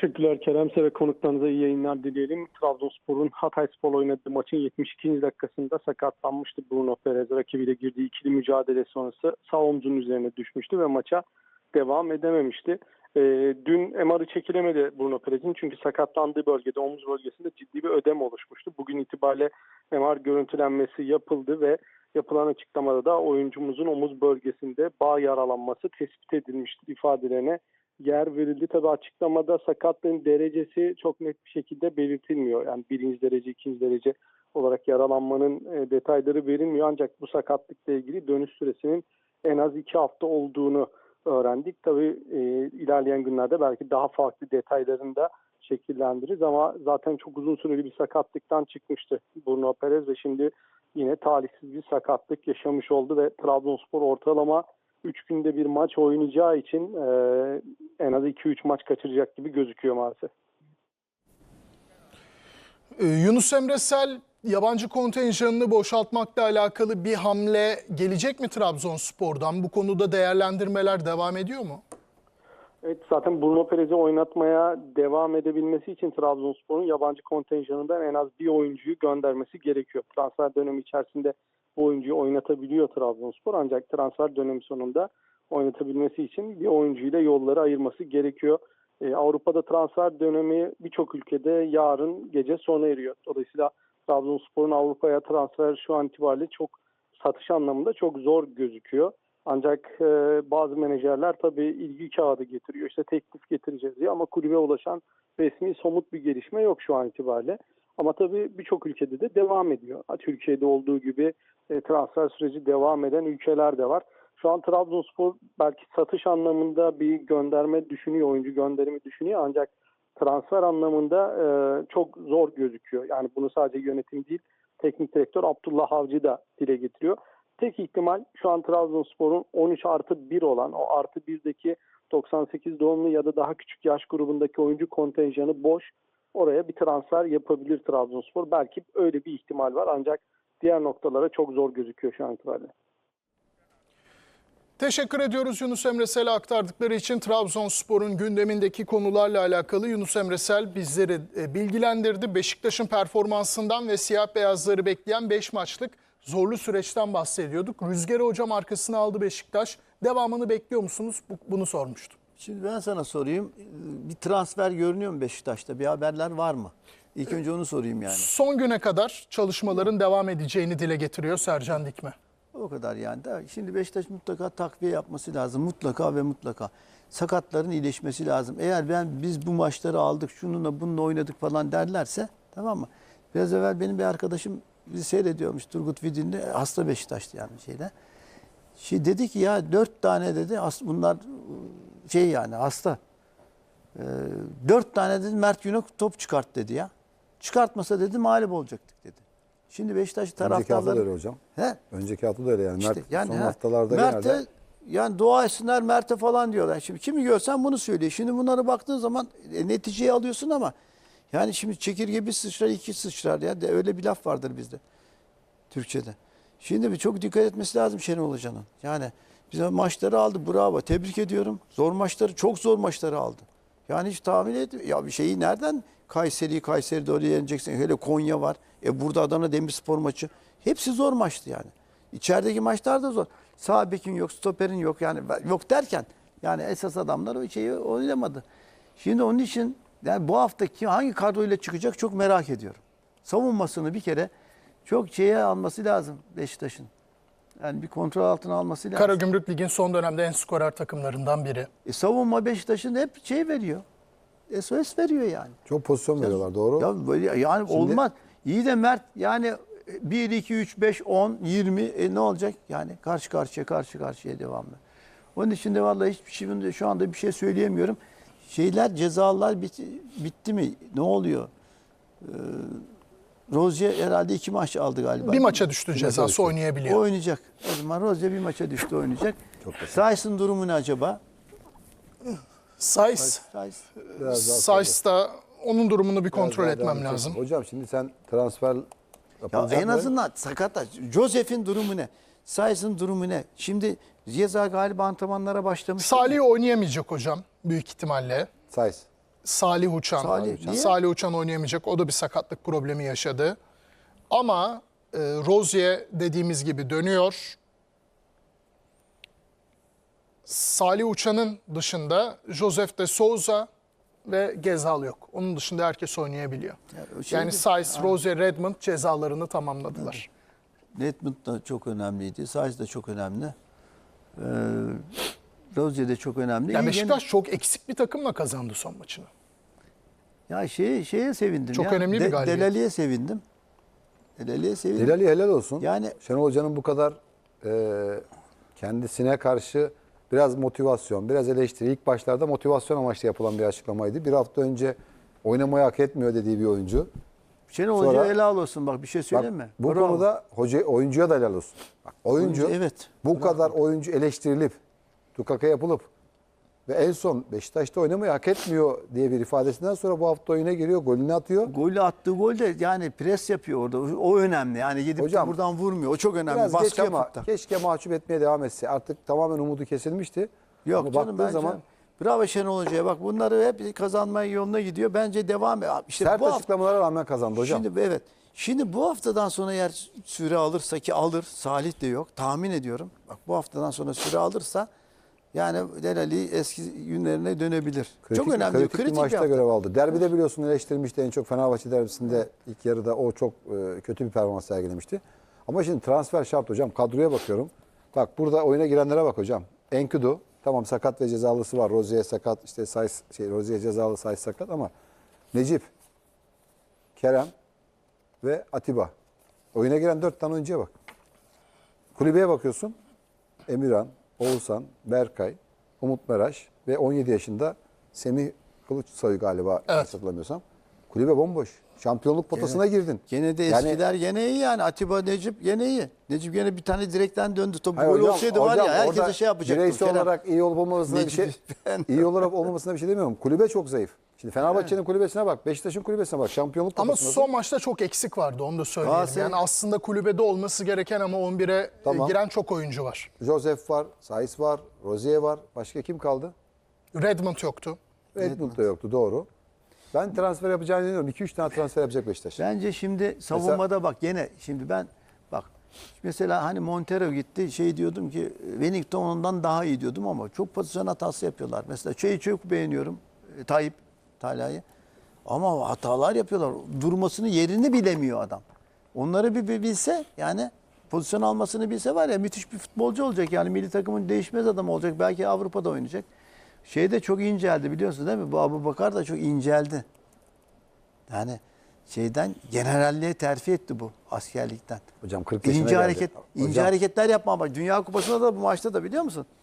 Teşekkürler Keremse ve konuklarınıza iyi yayınlar dileyelim. Trabzonspor'un Hatayspor oynadığı maçın 72. dakikasında sakatlanmıştı Bruno Perez. Rakibiyle girdiği ikili mücadele sonrası sağ omzunun üzerine düşmüştü ve maça devam edememişti. Ee, dün MR'ı çekilemedi Bruno Perez'in çünkü sakatlandığı bölgede omuz bölgesinde ciddi bir ödem oluşmuştu. Bugün itibariyle MR görüntülenmesi yapıldı ve yapılan açıklamada da oyuncumuzun omuz bölgesinde bağ yaralanması tespit edilmiştir ifadelerine yer verildi. Tabi açıklamada sakatlığın derecesi çok net bir şekilde belirtilmiyor. Yani birinci derece, ikinci derece olarak yaralanmanın e, detayları verilmiyor. Ancak bu sakatlıkla ilgili dönüş süresinin en az iki hafta olduğunu öğrendik. Tabi e, ilerleyen günlerde belki daha farklı detaylarını da şekillendiririz ama zaten çok uzun süreli bir sakatlıktan çıkmıştı Bruno Perez ve şimdi yine talihsiz bir sakatlık yaşamış oldu ve Trabzonspor ortalama 3 günde bir maç oynayacağı için e, en az 2-3 maç kaçıracak gibi gözüküyor maalesef. Ee, Yunus Emre Sel yabancı kontenjanını boşaltmakla alakalı bir hamle gelecek mi Trabzonspor'dan? Bu konuda değerlendirmeler devam ediyor mu? Evet zaten Bruno Perez'i oynatmaya devam edebilmesi için Trabzonspor'un yabancı kontenjanından en az bir oyuncuyu göndermesi gerekiyor. Transfer dönemi içerisinde bu oyuncuyu oynatabiliyor Trabzonspor ancak transfer dönemi sonunda oynatabilmesi için bir oyuncuyla yolları ayırması gerekiyor. Ee, Avrupa'da transfer dönemi birçok ülkede yarın gece sona eriyor. Dolayısıyla Trabzonspor'un Avrupa'ya transfer şu an itibariyle çok satış anlamında çok zor gözüküyor. Ancak e, bazı menajerler tabii ilgi kağıdı getiriyor. İşte teklif getireceğiz diye ama kulübe ulaşan resmi somut bir gelişme yok şu an itibariyle. Ama tabii birçok ülkede de devam ediyor. Türkiye'de olduğu gibi e, transfer süreci devam eden ülkeler de var. Şu an Trabzonspor belki satış anlamında bir gönderme düşünüyor, oyuncu gönderimi düşünüyor ancak transfer anlamında e, çok zor gözüküyor. Yani bunu sadece yönetim değil, teknik direktör Abdullah Avcı da dile getiriyor. Tek ihtimal şu an Trabzonspor'un 13 artı 1 olan o artı 1'deki 98 doğumlu ya da daha küçük yaş grubundaki oyuncu kontenjanı boş. Oraya bir transfer yapabilir Trabzonspor. Belki öyle bir ihtimal var ancak diğer noktalara çok zor gözüküyor şu an itibariyle. Teşekkür ediyoruz Yunus Emre Sel'e aktardıkları için Trabzonspor'un gündemindeki konularla alakalı Yunus Emre Sel bizleri e, bilgilendirdi. Beşiktaş'ın performansından ve siyah beyazları bekleyen 5 maçlık zorlu süreçten bahsediyorduk. Rüzgarı hocam arkasına aldı Beşiktaş. Devamını bekliyor musunuz? Bu- Bunu sormuştum. Şimdi ben sana sorayım. Bir transfer görünüyor mu Beşiktaş'ta? Bir haberler var mı? İlk önce onu sorayım yani. Son güne kadar çalışmaların devam edeceğini dile getiriyor Sercan Dikme. O kadar yani. Şimdi Beşiktaş mutlaka takviye yapması lazım. Mutlaka ve mutlaka. Sakatların iyileşmesi lazım. Eğer ben biz bu maçları aldık, şununla bununla oynadık falan derlerse tamam mı? Biraz evvel benim bir arkadaşım bizi seyrediyormuş Turgut Vidin'de. Hasta Beşiktaş'tı yani şeyde. Şey dedi ki ya dört tane dedi bunlar şey yani hasta. Ee, dört tane dedi Mert Günok top çıkart dedi ya. Çıkartmasa dedi mağlup olacaktık dedi. Şimdi Beşiktaş Önceki hafta da taraftarları... öyle hocam. He? Önceki hafta da öyle yani. İşte Mert yani son ha, haftalarda Mert'e genelde yani dua etsinler Mert'e falan diyorlar. Şimdi kimi görsen bunu söylüyor. Şimdi bunlara baktığın zaman e, neticeyi alıyorsun ama yani şimdi çekirge bir sıçrar iki sıçrar ya de öyle bir laf vardır bizde Türkçe'de. Şimdi bir çok dikkat etmesi lazım Şenol Hoca'nın. Yani bize maçları aldı bravo tebrik ediyorum. Zor maçları çok zor maçları aldı. Yani hiç tahmin et ya bir şeyi nereden Kayseri'yi Kayseri'de öyle yeneceksin. Hele Konya var. E burada Adana Demirspor maçı. Hepsi zor maçtı yani. İçerideki maçlar da zor. Sağ bekin yok, stoperin yok yani yok derken yani esas adamlar o şeyi oynamadı. Şimdi onun için yani bu hafta kim hangi kadroyla çıkacak çok merak ediyorum. Savunmasını bir kere çok şeye alması lazım Beşiktaş'ın. Yani bir kontrol altına alması lazım. Karagümrük Lig'in son dönemde en skorer takımlarından biri. E, savunma Beşiktaş'ın hep şey veriyor. SOS veriyor yani. çok pozisyon veriyorlar doğru. Ya böyle yani olmaz. İyi de Mert yani 1 2 3 5 10 20 e ne olacak? Yani karşı karşıya karşı karşıya devamlı. Onun için de vallahi hiçbir şey şu anda bir şey söyleyemiyorum. Şeyler cezalar bitti, bitti mi? Ne oluyor? Ee, Rozier herhalde iki maç aldı galiba. Bir maça düştü maça cezası düştü. oynayabiliyor. O oynayacak. O zaman Rozier bir maça düştü oynayacak. Says'ın durumu ne acaba? Sais, Says. Biraz Sais da onun durumunu bir kontrol biraz etmem devam lazım. Hocam şimdi sen transfer Ya en azından sakatlar. Joseph'in durumu ne? Saiz'in durumu ne? Şimdi Ceza galiba antrenmanlara başlamış. Salih oynayamayacak hocam büyük ihtimalle. Size. Salih Uçan. Salih, niye? Salih Uçan oynayamayacak. O da bir sakatlık problemi yaşadı. Ama e, Rozier dediğimiz gibi dönüyor. Salih Uçan'ın dışında Joseph de Souza ve Gezal yok. Onun dışında herkes oynayabiliyor. o şey yani Saiz, Rozier, Redmond cezalarını tamamladılar. Redmond da çok önemliydi. Sainz de çok önemli. Ee, Rozier de çok önemli. Yani İyi Beşiktaş çok eksik bir takımla kazandı son maçını. ya şeye, şeye sevindim Çok ya. önemli bir galibiyet. Delali'ye sevindim. Delali'ye sevindim. Delali helal olsun. Yani- Şenol Hoca'nın bu kadar e, kendisine karşı biraz motivasyon, biraz eleştiri. İlk başlarda motivasyon amaçlı yapılan bir açıklamaydı. Bir hafta önce oynamayı hak etmiyor dediği bir oyuncu. Şenol Sonra- Hoca'ya helal olsun. Bak bir şey söyleyeyim mi? bu Bravo. konuda hoca oyuncuya da helal olsun. Bak, oyuncu, Oyuncu, evet. bu kadar oyuncu eleştirilip tukaka yapılıp ve en son Beşiktaş'ta oynamayı hak etmiyor diye bir ifadesinden sonra bu hafta oyuna giriyor, golünü atıyor. Golü attığı gol de yani pres yapıyor orada. O önemli. Yani gidip de Hocam, buradan vurmuyor. O çok önemli. Biraz Baskı geç ama yapıp da. keşke mahcup etmeye devam etse. Artık tamamen umudu kesilmişti. Yok ama canım baktığın bence. zaman Bravo Şenol Hoca'ya. Bak bunları hep kazanmaya yoluna gidiyor. Bence devam et. İşte sert bu hafta açıklamalara rağmen kazandı hocam. Şimdi evet. Şimdi bu haftadan sonra eğer süre alırsa ki alır. Salih de yok. Tahmin ediyorum. Bak bu haftadan sonra süre alırsa yani Delali eski günlerine dönebilir. Kritik, çok önemli. kritik, kritik bir maçta hafta. görev aldı. Derbide biliyorsun eleştirmişti en çok Fenerbahçe derbisinde ilk yarıda o çok e, kötü bir performans sergilemişti. Ama şimdi transfer şart hocam. Kadroya bakıyorum. Bak burada oyuna girenlere bak hocam. Enkudu tamam sakat ve cezalısı var. Rozier sakat işte Sayıs şey Rozier cezalı Sayıs sakat ama Necip, Kerem ve Atiba. Oyuna giren dört tane oyuncuya bak. Kulübeye bakıyorsun. Emirhan, Oğuzhan, Berkay, Umut Meraş ve 17 yaşında Semih Kılıçsoy galiba Evet. hatırlamıyorsam. Kulübe bomboş. Şampiyonluk potasına girdin. Gene de Yani- eskiler gene iyi yani. Atiba Necip gene iyi. Necip gene bir tane direkten döndü. Top gol hocam, olsaydı var ya herkese şey yapacaktı. Bireysel Kerem. olarak iyi olup olmamasına bir şey ben- iyi olarak olmamasına bir şey demiyorum. Kulübe çok zayıf. Şimdi Fenerbahçe'nin kulübesine bak, Beşiktaş'ın kulübesine bak. Şampiyonluk Ama son maçta çok eksik vardı onu da söyleyelim. Galatasaray- Yani aslında kulübede olması gereken ama 11'e e, Tamam. giren çok oyuncu var. Josef var, Saiz var, Rozier var. Başka kim kaldı? Redmond yoktu. Redmond da yoktu doğru. Ben transfer yapacağını inanıyorum. 2-3 tane transfer yapacak Beşiktaş. Bence şimdi savunmada bak gene şimdi ben bak mesela hani Montero gitti şey diyordum ki Wellington ondan daha iyi diyordum ama çok pozisyon hatası yapıyorlar. Mesela şeyi çok beğeniyorum e, Tayyip Talay'ı ama hatalar yapıyorlar. Durmasını yerini bilemiyor adam. Onları bir, bir bilse yani pozisyon almasını bilse var ya müthiş bir futbolcu olacak. Yani milli takımın değişmez adam olacak. Belki Avrupa'da oynayacak. Şey de çok inceldi biliyorsunuz değil mi? Bu Abu Bakar da çok inceldi. Yani şeyden generalliğe terfi etti bu askerlikten. Hocam 40 yaşına İnce geldi. hareket, ince Hocam- hareketler yapma bak. Dünya Kupası'nda da bu maçta da biliyor musun?